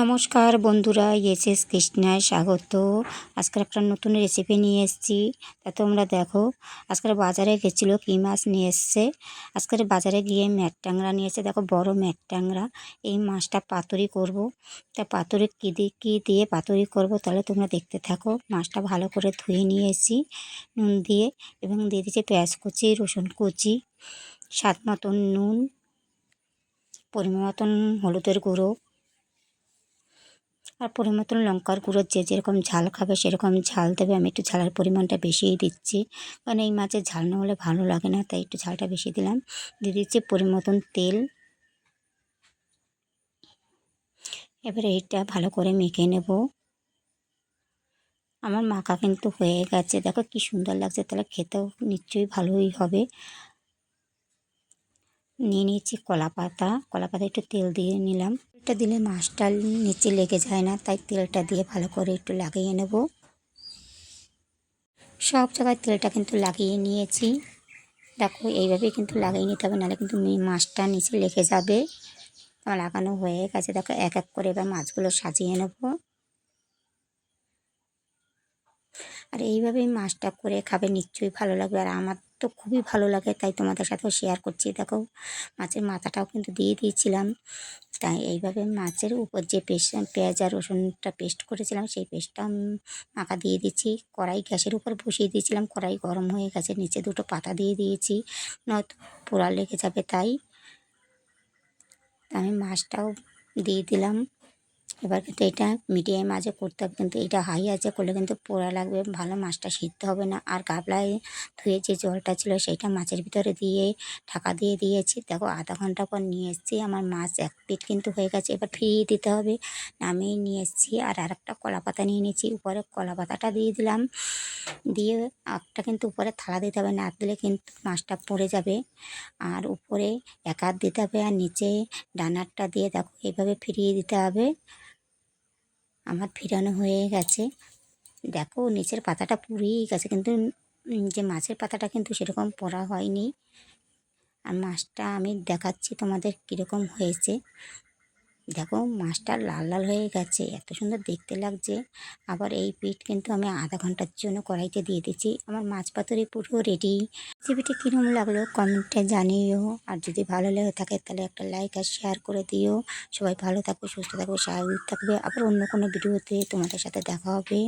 নমস্কার বন্ধুরা এসএস কৃষ্ণায় স্বাগত। আজকের একটা নতুন রেসিপি নিয়ে এসেছি। তা তোমরা দেখো, আজকের বাজারে গেছিল, কী মাছ নিয়ে এসছে? আজকের বাজারে গিয়ে ম্যাট ট্যাংরা নিয়ে এসে দেখো, বড় ম্যাট ট্যাংরা। এই মাছটা পাতুরি করব। তা পাতুরি কী দিয়ে কী দিয়ে পাতুরি করব তাহলে তোমরা দেখতে থাকো। মাছটা ভালো করে ধুয়ে নিয়ে এসেছি, নুন দিয়ে এবং দিয়ে দিয়েছি পেঁয়াজ কুচি, রসুন কুচি, স্বাদ মতন নুন, পরিমাণ মতন হলুদের গুঁড়ো আর পরিমাণ মতন লঙ্কার গুঁড়ো যে যেরকম ঝাল খাবে সেরকম ঝাল দেবে। আমি একটু ঝালের পরিমাণটা বেশিই দিচ্ছি। কারণ এই মাছের ঝাল না হলে ভালো লাগে না, তাই একটু ঝালটা বেশি দিলাম। দিয়ে দিচ্ছি পরিমাণ মতন তেল। এবারে এইটা ভালো করে মেখে নেব। আমার মাখা কিন্তু হয়ে গেছে। দেখো কি সুন্দর লাগছে। তাহলে খেতেও নিশ্চয়ই ভালোই হবে। নিয়ে নিয়েছি কলা পাতা। কলা পাতা একটু তেল দিয়ে নিলাম। এটা দিলে মাছটা নিচে লেগে যায় না, তাই তেলটা দিয়ে ভালো করে একটু লাগিয়ে নেব। সব জায়গায় তেলটা কিন্তু লাগিয়ে নিয়েছি। দেখো, এইভাবেই কিন্তু লাগিয়ে নিতে হবে, নাহলে কিন্তু মাছটা নিচে লেগে যাবে। লাগানো হয়ে গেছে। দেখো, এক এক করে এবার মাছগুলো সাজিয়ে নেব। আর এইভাবেই মাছটা করে খাবে, নিশ্চয়ই ভালো লাগবে। আর আমার তো খুবই ভালো লাগে, তাই তোমাদের সাথেও শেয়ার করছি। দেখো, মাছের মাথাটাও কিন্তু দিয়ে দিয়েছিলাম। তাই এইভাবে মাছের উপর যে পেস্ট, পেঁয়াজ আর রসুনটা পেস্ট করেছিলাম, সেই পেস্টটা মাখা দিয়ে দিচ্ছি। কড়াই গ্যাসের উপর বসিয়ে দিয়েছিলাম। কড়াই গরম হয়ে গেছে, নিচে দুটো পাতা দিয়ে দিয়েছি। নয়তো পোড়া লেগে যাবে তাই। আমি মাছটাও দিয়ে দিলাম। এবার কিন্তু এটা মিডিয়াম আঁচে করতে হবে। কিন্তু এটা হাই আঁচে করলে কিন্তু পোড়া লাগবে, ভালো মাছটা সিদ্ধ হবে না। আর গাবলায় ধুয়ে যে জলটা ছিল সেইটা মাছের ভিতরে দিয়ে, ঢাকা দিয়ে দিয়েছি। দেখো, আধা ঘণ্টা পর নিয়ে এসেছি। আমার মাছ এক পিট কিন্তু হয়ে গেছে। এবার ফিরিয়ে দিতে হবে। নামিয়ে নিয়ে এসেছি। আর আরেকটা কলা পাতা নিয়ে নিয়েছি উপরে কলা পাতাটা দিয়ে দিলাম। দিয়ে একটা কিন্তু উপরে থালা দিতে হবে। না দিলে কিন্তু মাছটা পড়ে যাবে। আর উপরে এক হাত দিতে হবে। আর নিচে ডানারটা দিয়ে দেখো, এইভাবে ফিরিয়ে দিতে হবে। আমার ফিরানো হয়ে গেছে। দেখো, নিচের পাতাটা পুড়েই গেছে, কিন্তু যে মাছের পাতাটা কিন্তু সেরকম পড়া হয়নি। আর মাছটা আমি দেখাচ্ছি তোমাদের কীরকম হয়েছে। দেখো মাছটা লাল লাল হয়ে গেছে, এত সুন্দর দেখতে লাগছে। আবার এই পিঠ কিন্তু আমি আধা ঘণ্টার জন্য কড়াইতে দিয়ে দিচ্ছি। আমার মাছ পাথরে পুরো রেডি রেসিপিটি কীরকম লাগল কমেন্টে জানিও। আর যদি ভালো লেগে থাকে তাহলে একটা লাইক আর শেয়ার করে দিও। সবাই ভালো থাকবে সুস্থ থাকবে স্বাভাবিক থাকবে। আবার অন্য কোনো ভিডিওতে তোমাদের সাথে দেখা হবে।